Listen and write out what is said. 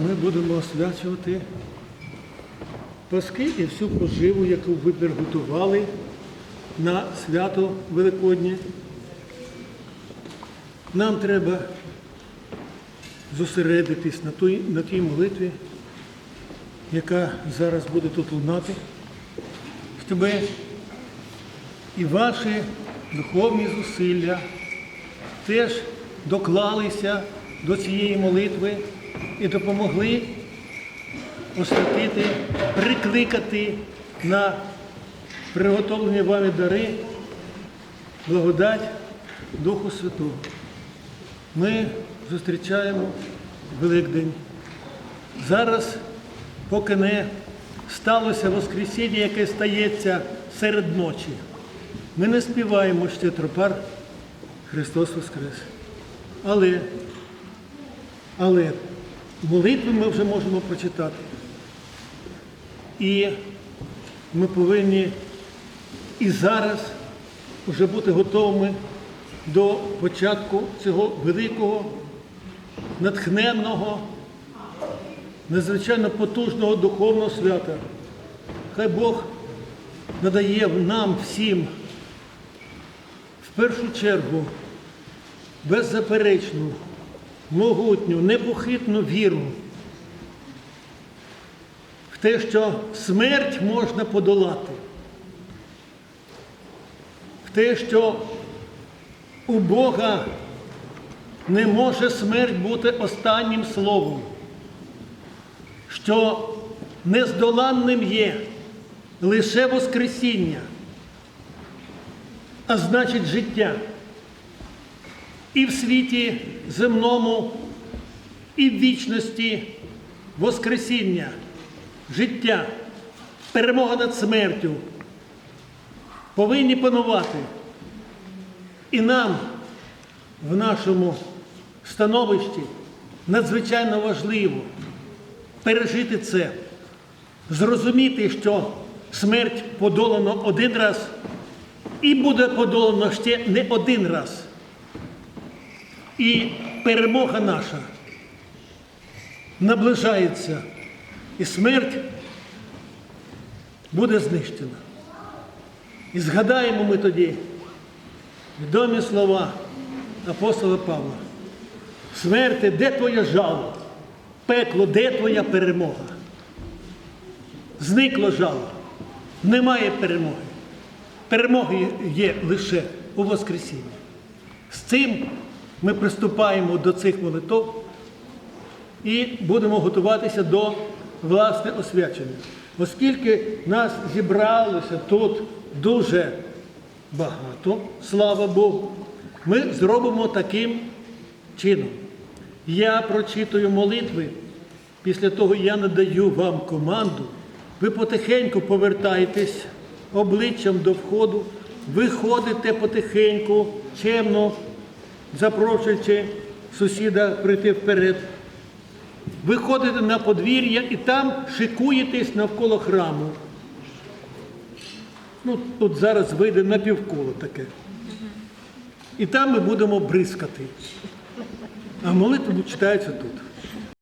ми будемо освячувати паски і всю поживу, яку ви приготували на свято Великоднє. Нам треба зосередитись на той, на тій молитві, яка зараз буде тут лунати, щоб і ваші духовні зусилля теж доклалися до цієї молитви і допомогли освятити, прикликати на приготовлені вами дари благодать Духу Святого. Ми зустрічаємо Великдень. Зараз, поки не сталося Воскресіння, яке стається серед ночі, ми не співаємо ще тропар Христос Воскрес. Але, але молитви ми вже можемо прочитати. І ми повинні і зараз вже бути готовими до початку цього великого, натхненного, надзвичайно потужного духовного свята. Хай Бог надає нам всім в першу чергу беззаперечну, могутню, непохитну віру в те, що смерть можна подолати, в те, що у Бога не може смерть бути останнім словом, що нездоланним є лише Воскресіння, а значить життя і в світі земному, і в вічності Воскресіння, життя, перемога над смертю повинні панувати. І нам в нашому становищі надзвичайно важливо пережити це, зрозуміти, що смерть подолано один раз і буде подолано ще не один раз. І перемога наша наближається, і смерть буде знищена. І згадаємо ми тоді відомі слова апостола Павла. Смерти, де твоє жало? Пекло, де твоя перемога? Зникло жало. Немає перемоги. Перемога є лише у Воскресінні. З цим ми приступаємо до цих молитв і будемо готуватися до власне освячення. Оскільки нас зібралося тут дуже багато, слава Богу, ми зробимо таким чином. Я прочитую молитви, після того я надаю вам команду, ви потихеньку повертаєтесь обличчям до входу, виходите потихеньку, чемно, запрошуючи сусіда прийти вперед. Виходите на подвір'я і там шикуєтесь навколо храму. Ну, тут зараз вийде напівколо таке. І там ми будемо бризкати. А молитву читається тут.